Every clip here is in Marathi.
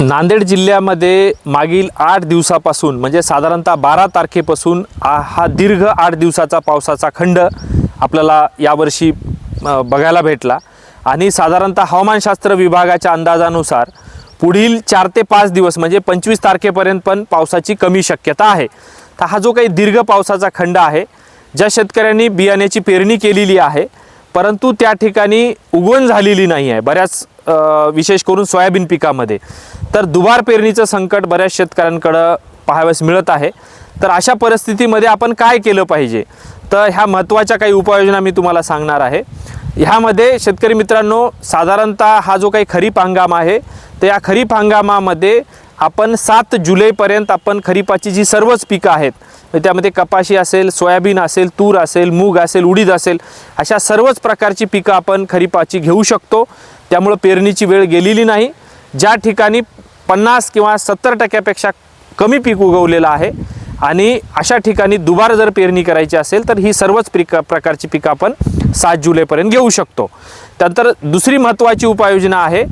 नांदेड जिल्ह्यामध्ये मागील आठ दिवसापासून म्हणजे साधारणतः बारा तारखेपासून आ- हा दीर्घ आठ दिवसाचा पावसाचा खंड आपल्याला यावर्षी बघायला भेटला. आणि साधारणतः हवामानशास्त्र विभागाच्या अंदाजानुसार पुढील चार ते पाच दिवस म्हणजे पंचवीस तारखेपर्यंत पण पावसाची कमी शक्यता आहे. तर हा जो काही दीर्घ पावसाचा खंड आहे ज्या शेतकऱ्यांनी बियाण्याची पेरणी केलेली आहे परंतु त्या ठिकाणी उगवण झालेली नाही आहे. बऱ्याच विशेष करून सोयाबीन पिकामध्ये. तर दुबार पेरणीचं संकट बऱ्याच शेतकऱ्यांकडं पाहावयास मिळत आहे. तर अशा परिस्थितीमध्ये आपण काय केलं पाहिजे? तर ह्या महत्त्वाच्या काही उपाययोजना मी तुम्हाला सांगणार आहे. ह्यामध्ये शेतकरी मित्रांनो साधारणतः हा जो काही खरीप हंगाम आहे तर या खरीप हंगामामध्ये आपण सात जुलैपर्यंत आपण खरीपाची जी सर्वच पिकं आहेत त्यामध्ये कपाशी असेल सोयाबीन असेल तूर असेल मूग असेल उडीद असेल अशा सर्वच प्रकारची पिकं आपण खरीपाची घेऊ शकतो. त्यामुळं पेरणीची वेळ गेलेली नाही. ज्या ठिकाणी पन्नास किंवा सत्तर टक्क्यापेक्षा कमी पीक उगवलेलं आहे. आणि अशा ठिकाणी दुबार जर पेरणी करायची असेल तर ही सर्वच पिकं प्रकारची पिकं आपण सात जुलैपर्यंत घेऊ शकतो. त्यानंतर दुसरी महत्त्वाची उपाययोजना आहे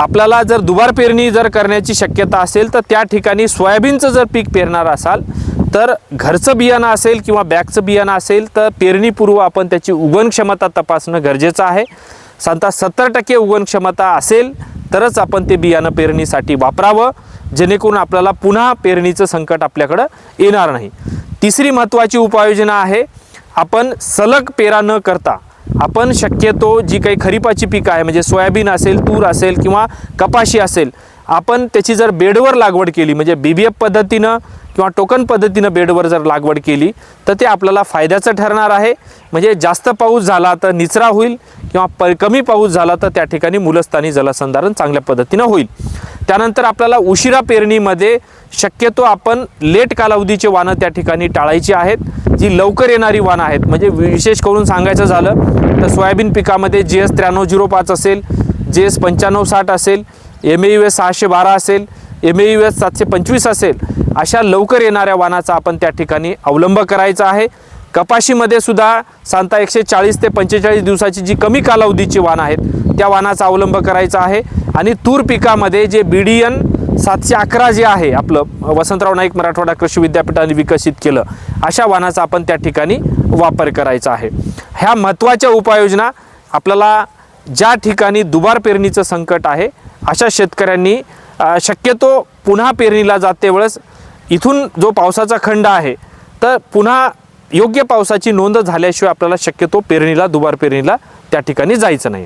आपल्याला जर दुबार पेरणी जर करण्याची शक्यता असेल तर त्या ठिकाणी सोयाबीनचं जर पीक पेरणार असाल तर घरचं बियाणं असेल किंवा बॅगचं बियाणं असेल तर पेरणीपूर्व आपण त्याची उगवण क्षमता तपासणं गरजेचं आहे. साधारणतः सत्तर टक्के उगवण क्षमता असेल तरच आपण ते बियाणं पेरणीसाठी वापरावं जेणेकरून आपल्याला पुन्हा पेरणीचं संकट आपल्याकडं येणार नाही. तिसरी महत्त्वाची उपाययोजना आहे आपण सलग पेरा न करता आपण शक्यतो जी काही खरीपाची पिकं आहे म्हणजे सोयाबीन असेल तूर असेल किंवा कपाशी असेल आपण त्याची जर बेडवर लागवड केली म्हणजे बी बी एफ पद्धतीनं किंवा टोकन पद्धतीनं बेडवर जर लागवड केली तर ते आपल्याला फायद्याचं ठरणार आहे. म्हणजे जास्त पाऊस झाला तर निचरा होईल किंवा प कमी पाऊस झाला तर त्या ठिकाणी मुलस्थानी जलसंधारण चांगल्या पद्धतीनं होईल. त्यानंतर आपल्याला उशिरा पेरणीमध्ये शक्यतो आपण लेट कालावधीचे वानं त्या ठिकाणी टाळायची आहेत. जी लवकर येणारी वानं आहेत म्हणजे विशेष करून सांगायचं झालं तर सोयाबीन पिकामध्ये जी एस त्र्याण्णव झिरो पाच असेल जी एस पंच्याण्णव साठ असेल एम ए यू एस सहाशे बारा असेल एम ए यू एस सातशे पंचवीस असेल अशा लवकर येणाऱ्या वाहनाचा आपण त्या ठिकाणी अवलंब करायचा आहे. कपाशीमध्ये सुद्धा सांता एकशे चाळीस ते पंचेचाळीस दिवसाची जी कमी कालावधीची वाहनं आहेत त्या वाहनाचा अवलंब करायचा आहे. आणि तूर पिकामध्ये जे बी डी एन सातशे अकरा जे आहे आपलं वसंतराव नाईक मराठवाडा कृषी विद्यापीठाने विकसित केलं अशा वाणाचा आपण त्या ठिकाणी वापर करायचा आहे. ह्या महत्त्वाच्या उपाययोजना आपल्याला ज्या ठिकाणी दुबार पेरणीचं संकट आहे अशा शेतकऱ्यांनी शक्यतो पुन्हा पेरणीला जाते वेळेस. इथून जो पावसाचा खंड आहे तर पुन्हा योग्य पावसाची नोंद झाल्याशिवाय आपल्याला शक्यतो पेरणीला दुबार पेरणीला त्या ठिकाणी जायचं नाही.